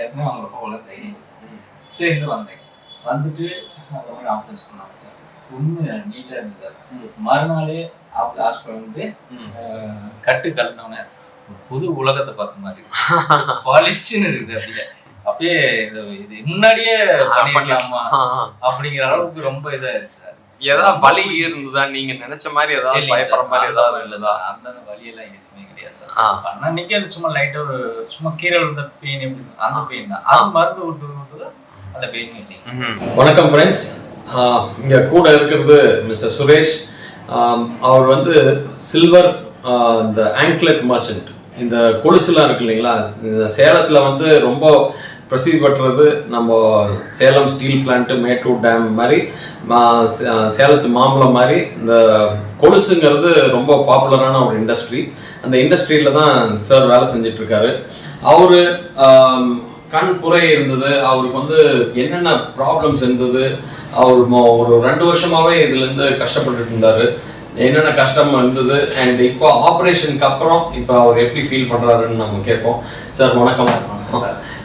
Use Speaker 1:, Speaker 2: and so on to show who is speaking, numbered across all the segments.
Speaker 1: ஏற்கனவே அவங்களுக்கு அவ்வளோ தைரியம். சேர்ந்து வந்தேன். வந்துட்டு அப்புறமே ஆப்ரேஷன் பண்ணாங்க சார். ஒன்று நீட்டாக இருந்துச்சு சார். மறுநாளே ஹாஸ்பிட்டல் வந்து கட்டு ஒரு புது உலகத்தை பார்த்த மாதிரி. பளிச்சுன்னு இருக்குது அப்படியே. அப்படியே இது முன்னாடியே பண்ணிடலாமா. அப்படிங்கிற அளவுக்கு ரொம்ப இதாயிருச்சு சார்.
Speaker 2: ஏதாவது வலி இருந்ததா? நீங்க நினைச்ச மாதிரி ஏதாவது பயப்படுற மாதிரி ஏதாவது
Speaker 1: மாதிரி இல்ல
Speaker 2: இருந்ததா?
Speaker 1: சார். அந்த வலியெல்லாம் எதுவுமே கிடையாது சார் அன்னைக்கு அது சும்மா லைட்டா ஒரு சும்மா கீரல் இருந்த பெயின் எப்படி அந்த பெயின் தான். அது மருந்து கொடுத்து அந்த பெயின் இல்லைங்க
Speaker 3: வணக்கம் ஃப்ரெண்ட்ஸ் இங்கே கூட இருக்கிறது மிஸ்டர் சுரேஷ். அவர் வந்து சில்வர் இந்த ஆங்க்லெட் மர்ச்சன்ட் இந்த கொலுசுலாம் இருக்கு இல்லைங்களா? இந்த சேலத்தில் வந்து ரொம்ப பிரசித்தி பெற்றது நம்ம Salem steel plant Mettur dam மாதிரி சேலத்து மாம்பழம் மாதிரி இந்த கொலுசுங்கிறது ரொம்ப பாப்புலரான ஒரு இண்டஸ்ட்ரி அந்த இண்டஸ்ட்ரியில் தான் சார் வேலை செஞ்சிட்ருக்காரு. அவர் கண் புரை இருந்தது அவருக்கு வந்து என்னென்ன ப்ராப்ளம்ஸ் இருந்தது அவர் ஒரு ரெண்டு வருஷமாகவே இதுலேருந்து கஷ்டப்பட்டுட்டு இருந்தார் என்னென்ன கஷ்டம் இருந்தது அண்ட் இப்போ ஆப்ரேஷனுக்கு அப்புறம் இப்போ அவர் எப்படி ஃபீல் பண்ணுறாருன்னு நம்ம கேட்போம். சார் வணக்கம்.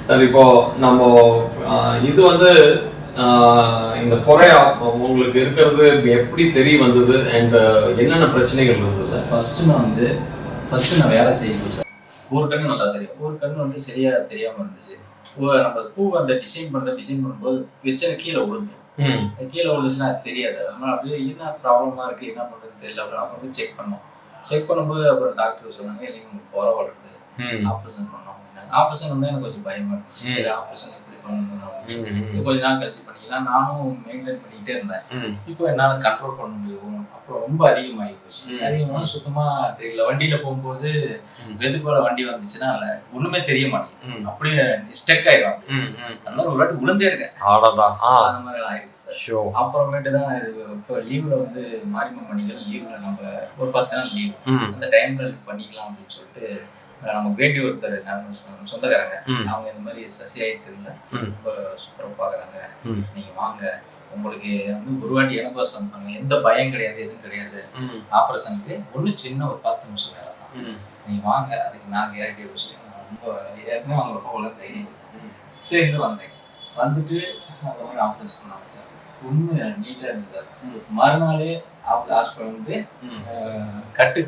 Speaker 1: சார்
Speaker 3: இப்போ நம்ம இது வந்து இந்த பொறை ஆப்- உங்களுக்கு இருக்கிறது எப்படி தெரிய வந்தது அண்ட் என்னென்ன பிரச்சனைகள் இருந்தது? சார்
Speaker 1: ஃபர்ஸ்ட் நான் வந்து ஃபர்ஸ்ட் நான் வேலை செய்யணும் சார் ஒரு கண்ணு நல்லா தெரியும். ஒரு கண்ணு வந்து சரியா தெரியாம இருந்துச்சு. நம்ம பூ அந்த டிசைன் பண்றத டிசைன் பண்ணும்போது வச்சது கீழே விழுந்துரும்
Speaker 3: ம்.
Speaker 1: அது கீழே விழுந்துச்சுன்னா அது தெரியாது. அதனால அப்படியே என்ன ப்ராப்ளமா இருக்கு என்ன பண்றதுன்னு தெரியல. அப்புறம் செக் பண்ணோம். செக் பண்ணும்போது அப்புறம் டாக்டர் சொன்னாங்க நீங்க உங்களுக்கு
Speaker 3: ம்
Speaker 1: ஆப்ரேஷன் பண்ணோம் ஆப்ரேஷன் வந்து எனக்கு கொஞ்சம் பயமா இருந்துச்சு. சரி ஆப்ரேஷன் எப்படி பண்ணணும் கொஞ்ச நாள் கழிச்சு பண்ணிக்கலாம். நானும் மெயின்டைன் பண்ணிக்கிட்டே இருந்தேன். இப்போ என்னால கண்ட்ரோல் பண்ண முடியும். அப்புறம் ரொம்ப அதிகமாகி போச்சு. அதிகமாக சுத்தமா தெரியல. வண்டியில போகும்போது. வெது போல வண்டி வந்துச்சுன்னா இல்ல ஒண்ணுமே தெரிய மாட்டேங்குது. அப்படியே ஸ்டெக் ஆயிடும் அந்த மாதிரி ஒரு வாட்டி விழுந்தே இருக்கேன்.
Speaker 2: ஆடடா ஆ.
Speaker 1: அந்த மாதிரி எல்லாம் ஆயிடுச்சு சார்.
Speaker 2: ஷோ
Speaker 1: அப்புறமேட்டு தான் இது இப்போ லீவ்ல வந்து மாரியம்மன் பண்டிகை லீவ்ல நம்ம ஒரு பத்து நாள் லீவ் அந்த டைம்ல பண்ணிக்கலாம் அப்படின்னு சொல்லிட்டு நமக்கு வேண்டிய ஒருத்தர் சொந்தக்காரங்க. அவங்க இந்த மாதிரி சசி ஆயிட்டு
Speaker 2: ம்.
Speaker 1: ரொம்ப சூப்பரா பாக்குறாங்க.
Speaker 2: ம்.
Speaker 1: நீங்க வாங்க. உங்களுக்கு வந்து ஒரு வாட்டி எனக்கு சொன்னாங்க எந்த பயம் கிடையாது எதுவும் கிடையாது. ஆப்ரேஷனுக்கு ஒண்ணு சின்ன ஒரு பத்து நிமிஷம் வேலை தான். நீங்க வாங்க. அதுக்கு நான் கேரண்டி சொல்லி நான் ரொம்ப ஏற்கனவே அவங்களுக்கு அவ்வளோ தைரியம். சேர்ந்து வந்தேன். வந்துட்டு அப்புறமே ஆப்ரேஷன் பண்ணாங்க சார் ஒண்ணு நீட்டா இருந்துச்சு சார். மறுநாளே ஹாஸ்பிட்டல் வந்து கட்டு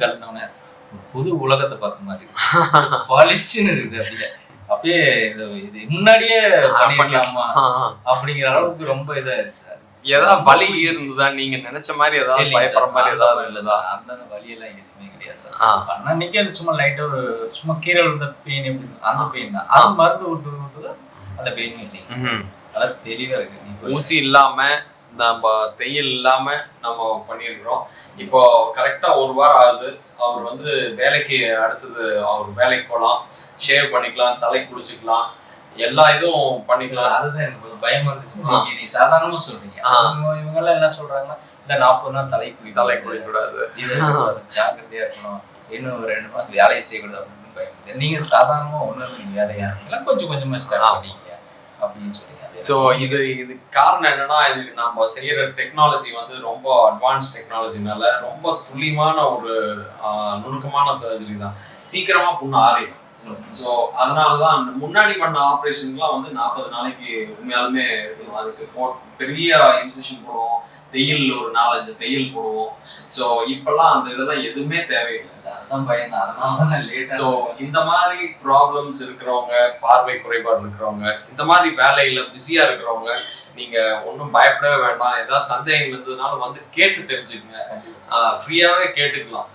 Speaker 1: ஒரு புது உலகத்தை பார்த்த மாதிரி இருக்கு. பளிச்சுன்னு இருக்குது அப்படியே. அப்படியே இந்த இது முன்னாடியே பண்ணிடலாமா. அப்படிங்கிற அளவுக்கு ரொம்ப இதாயிருச்சு சார்
Speaker 2: ஏதாவது வலி இருந்ததா? நீங்க நினைச்ச மாதிரி ஏதாவது பயப்படுற மாதிரி ஏதாவது
Speaker 1: மாதிரி இல்ல
Speaker 2: இருந்ததா
Speaker 1: சார். அந்த வலியெல்லாம் எதுவுமே கிடையாது சார் அன்னைக்கு அது சும்மா லைட்டா ஒரு சும்மா கீரல் இருந்த பெயின் எப்படி அந்த பெயின் தான். அது மருந்து கொடுத்து கொடுத்து அந்த பெயின் இல்லைங்க சார்.
Speaker 2: ம்.
Speaker 1: அதாவது தெளிவா இருக்கு.
Speaker 2: ஊசி இல்லாம நம்ம தையல் இல்லாம நம்ம பண்ணிருக்கிறோம் இப்போ கரெக்டா ஒரு வாரம் ஆகுது. அவர் வந்து வேலைக்கு அடுத்தது அவர் வேலைக்கு போகலாம். ஷேவ் பண்ணிக்கலாம் தலை குளிச்சுக்கலாம். எல்லா இதுவும் பண்ணிக்கலாம்.
Speaker 1: அதுதான் எனக்கு கொஞ்சம் பயமா இருந்துச்சு நீ சாதாரணமா சொல்றீங்க. இவங்க எல்லாம் என்ன சொல்றாங்கன்னா இல்ல நாற்பது நாள் தலை குளி
Speaker 2: தலை குளிக்கூடாது
Speaker 1: இது ஜாக்கிரதையா இருக்கணும். இன்னும் ஒரு ரெண்டு மாசம் வேலையை செய்யக்கூடாது அப்படின்னு பயப்படுது. நீங்க சாதாரணமா ஒண்ணு நீங்க வேலையா இருக்கீங்களா கொஞ்சம் கொஞ்சமா ஸ்டார்ட் பண்ணீங்க அப்படின்னு சொல்றீங்க
Speaker 2: ஸோ இது இது காரணம் என்னன்னா இது நம்ம செய்யற டெக்னாலஜி வந்து ரொம்ப அட்வான்ஸ் டெக்னாலஜினால ரொம்ப துல்லியமான ஒரு நுணுக்கமான சர்ஜரி தான். சீக்கிரமா புண்ணு ஆறிடும். ஸோ அதனால தான் முன்னாடி பண்ண ஆப்ரேஷன்லாம் வந்து நாற்பது நாளைக்கு உண்மையாலுமே அதுக்கு போ பெரிய இன்செஷன் போடுவோம். தையல் ஒரு நாலஞ்சு தையல் போடுவோம். ஸோ இப்பெல்லாம் அந்த இதெல்லாம் எதுவுமே தேவையில்லை.
Speaker 1: அதுதான் பயம் தான். அதனால லேட்டா
Speaker 2: ஸோ இந்த மாதிரி ப்ராப்ளம்ஸ் இருக்கிறவங்க பார்வை குறைபாடு இருக்கிறவங்க இந்த மாதிரி வேலையில பிஸியா இருக்கிறவங்க நீங்க ஒன்றும் பயப்படவே வேண்டாம். ஏதாவது சந்தேகம் இருந்ததுனால வந்து கேட்டு தெரிஞ்சுக்கங்க. ஃப்ரீயாவே கேட்டுக்கலாம்.